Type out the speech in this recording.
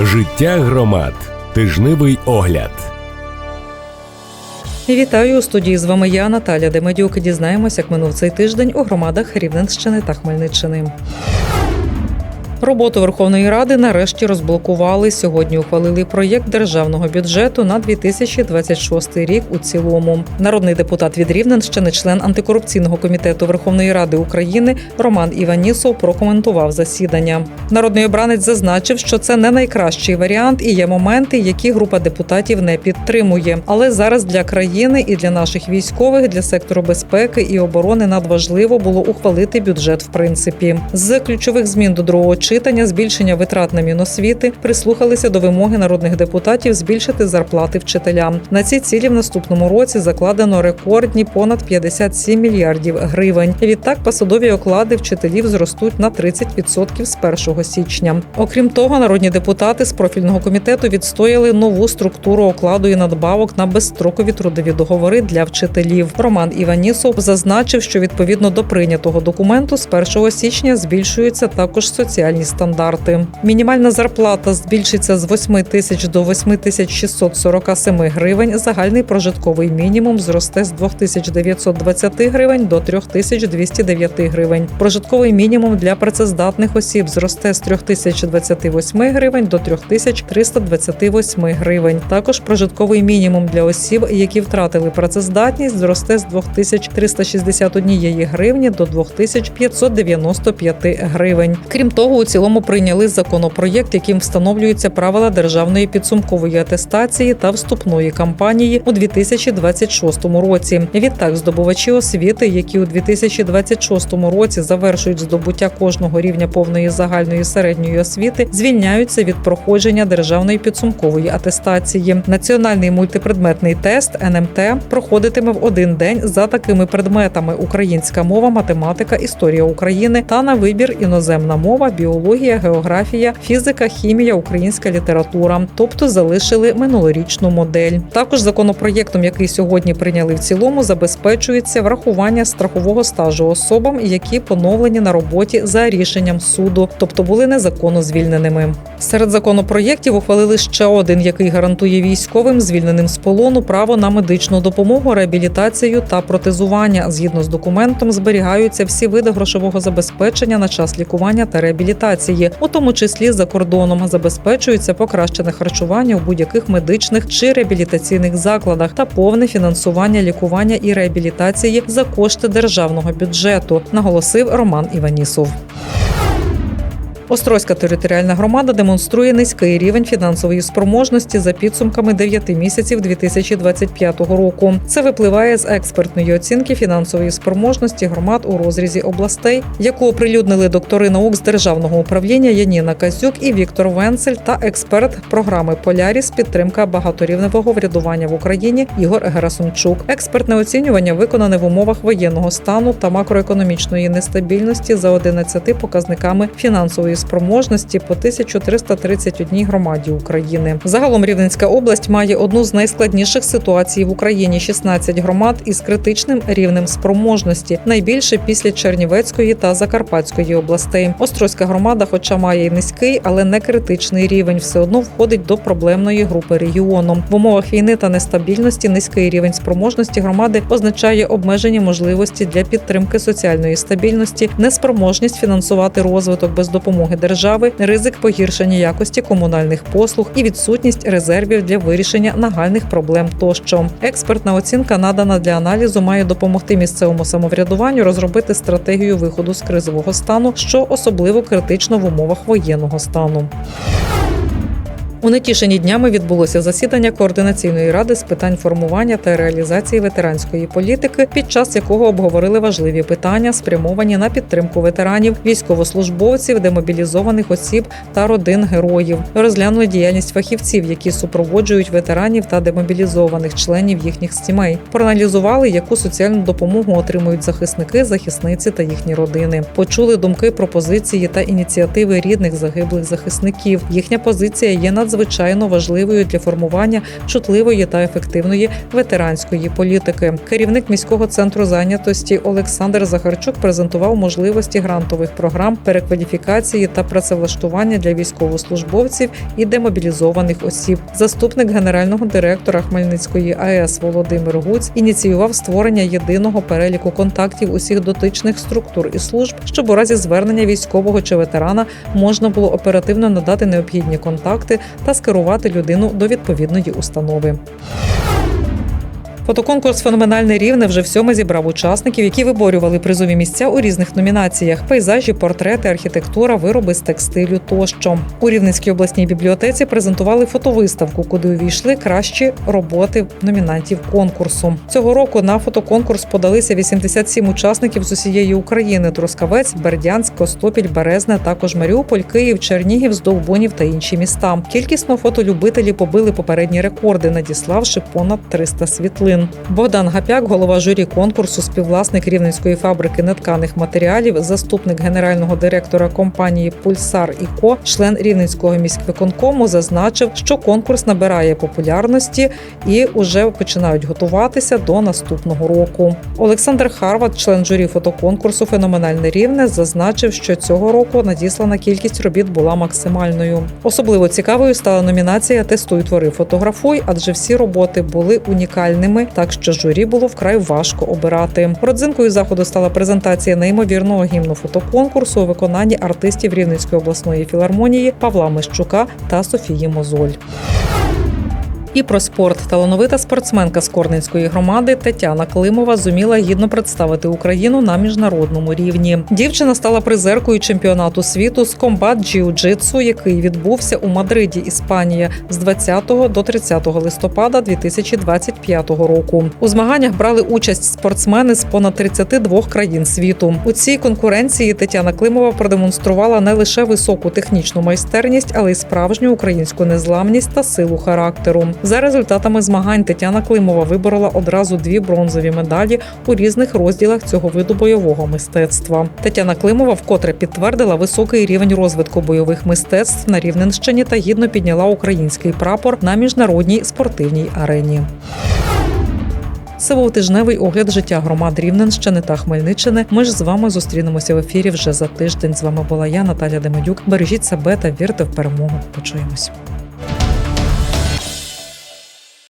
Життя громад. Тижневий огляд. Вітаю у студії. З вами я, Наталя Демедюк. Дізнаємося, як минув цей тиждень у громадах Рівненщини та Хмельниччини. Роботу Верховної Ради нарешті розблокували. Сьогодні ухвалили проєкт державного бюджету на 2026 рік у цілому. Народний депутат від Рівненщини, член антикорупційного комітету Верховної Ради України Роман Іванісов прокоментував засідання. Народний обранець зазначив, що це не найкращий варіант і є моменти, які група депутатів не підтримує. Але зараз для країни і для наших військових, для сектору безпеки і оборони надважливо було ухвалити бюджет в принципі. З ключових змін до другого читання збільшення витрат на Міносвіти прислухалися до вимоги народних депутатів збільшити зарплати вчителям. На ці цілі в наступному році закладено рекордні понад 57 мільярдів гривень. Відтак посадові оклади вчителів зростуть на 30% з 1 січня. Окрім того, народні депутати з профільного комітету відстояли нову структуру окладу і надбавок на безстрокові трудові договори для вчителів. Роман Іванісов зазначив, що відповідно до прийнятого документу з 1 січня збільшуються також соціальні стандарти. Мінімальна зарплата збільшиться з 8 тисяч до 8 тисяч 647 гривень. Загальний прожитковий мінімум зросте з 2920 гривень до 3209 гривень. Прожитковий мінімум для працездатних осіб зросте з 3028 гривень до 3328 гривень. Також прожитковий мінімум для осіб, які втратили працездатність, зросте з 2361 гривні до 2595 гривень. Крім того, у цілому прийняли законопроєкт, яким встановлюються правила державної підсумкової атестації та вступної кампанії у 2026 році. Відтак, здобувачі освіти, які у 2026 році завершують здобуття кожного рівня повної загальної середньої освіти, звільняються від проходження державної підсумкової атестації. Національний мультипредметний тест НМТ проходитиме в один день за такими предметами: українська мова, математика, історія України та на вибір іноземна мова, біологія, географія, фізика, хімія, українська література, тобто залишили минулорічну модель. Також законопроєктом, який сьогодні прийняли в цілому, забезпечується врахування страхового стажу особам, які поновлені на роботі за рішенням суду, тобто були незаконно звільненими. Серед законопроєктів ухвалили ще один, який гарантує військовим, звільненим з полону, право на медичну допомогу, реабілітацію та протезування. Згідно з документом, зберігаються всі види грошового забезпечення на час лікування та реабілітації, у тому числі за кордоном. Забезпечується покращене харчування у будь-яких медичних чи реабілітаційних закладах та повне фінансування лікування і реабілітації за кошти державного бюджету, наголосив Роман Іванісов. Острозька територіальна громада демонструє низький рівень фінансової спроможності за підсумками 9 місяців 2025 року. Це випливає з експертної оцінки фінансової спроможності громад у розрізі областей, яку оприлюднили доктори наук з державного управління Яніна Казюк і Віктор Венцель та експерт програми Поляріс підтримка багаторівневого врядування в Україні Ігор Герасумчук. Експертне оцінювання виконане в умовах воєнного стану та макроекономічної нестабільності за 11 показниками фінансової спроможності по 1331 громаді України. Загалом Рівненська область має одну з найскладніших ситуацій в Україні: 16 громад із критичним рівнем спроможності, найбільше після Чернівецької та Закарпатської областей. Острозька громада, хоча має й низький, але не критичний рівень, все одно входить до проблемної групи регіону. В умовах війни та нестабільності низький рівень спроможності громади означає обмежені можливості для підтримки соціальної стабільності, неспроможність фінансувати розвиток без допомоги держави, ризик погіршення якості комунальних послуг і відсутність резервів для вирішення нагальних проблем. Тощо експертна оцінка, надана для аналізу, має допомогти місцевому самоврядуванню розробити стратегію виходу з кризового стану, що особливо критично в умовах воєнного стану. У Нетішині днями відбулося засідання координаційної ради з питань формування та реалізації ветеранської політики, під час якого обговорили важливі питання, спрямовані на підтримку ветеранів, військовослужбовців, демобілізованих осіб та родин героїв. Розглянули діяльність фахівців, які супроводжують ветеранів та демобілізованих членів їхніх сімей. Проаналізували, яку соціальну допомогу отримують захисники, захисниці та їхні родини. Почули думки, пропозиції та ініціативи рідних загиблих захисників. Їхня позиція є надзвичайно надзвичайно важливою для формування чутливої та ефективної ветеранської політики. Керівник міського центру зайнятості Олександр Захарчук презентував можливості грантових програм перекваліфікації та працевлаштування для військовослужбовців і демобілізованих осіб. Заступник генерального директора Хмельницької АЕС Володимир Гуць ініціював створення єдиного переліку контактів усіх дотичних структур і служб, щоб у разі звернення військового чи ветерана можна було оперативно надати необхідні контакти та скерувати людину до відповідної установи. Фотоконкурс Феноменальне рівне вже всьоме зібрав учасників, які виборювали призові місця у різних номінаціях: пейзажі, портрети, архітектура, вироби з текстилю тощо. У Рівненській обласній бібліотеці презентували фотовиставку, куди увійшли кращі роботи номінантів конкурсу. Цього року на фотоконкурс подалися 87 учасників з усієї України: Трускавець, Бердянськ, Костопіль, Березне, також Маріуполь, Київ, Чернігів, Здолбунів та інші міста. Кількісно фотолюбителі побили попередні рекорди, надіславши понад 300 світлин. Богдан Гапяк, голова журі конкурсу, співвласник рівненської фабрики нетканих матеріалів, заступник генерального директора компанії Пульсар і Ко, член рівненського міськвиконкому, зазначив, що конкурс набирає популярності і вже починають готуватися до наступного року. Олександр Харват, член журі фотоконкурсу Феноменальне рівне, зазначив, що цього року надіслана кількість робіт була максимальною. Особливо цікавою стала номінація Тестуй твори фотографуй, адже всі роботи були унікальними, так що журі було вкрай важко обирати. Родзинкою заходу стала презентація неймовірного гімну фотоконкурсу у виконанні артистів Рівненської обласної філармонії Павла Мищука та Софії Мозоль. І про спорт талановита спортсменка з Корненської громади Тетяна Климова зуміла гідно представити Україну на міжнародному рівні. Дівчина стала призеркою чемпіонату світу з комбат джиу-джитсу, який відбувся у Мадриді, Іспанія, з 20 до 30 листопада 2025 року. У змаганнях брали участь спортсмени з понад 32 країн світу. У цій конкуренції Тетяна Климова продемонструвала не лише високу технічну майстерність, але й справжню українську незламність та силу характеру. За результатами змагань Тетяна Климова виборола одразу дві бронзові медалі у різних розділах цього виду бойового мистецтва. Тетяна Климова вкотре підтвердила високий рівень розвитку бойових мистецтв на Рівненщині та гідно підняла український прапор на міжнародній спортивній арені. Це огляд життя громад Рівненщини та Хмельниччини. Ми ж з вами зустрінемося в ефірі вже за тиждень. З вами була я, Наталя Демедюк. Бережіть себе та вірте в перемогу. Почуємось.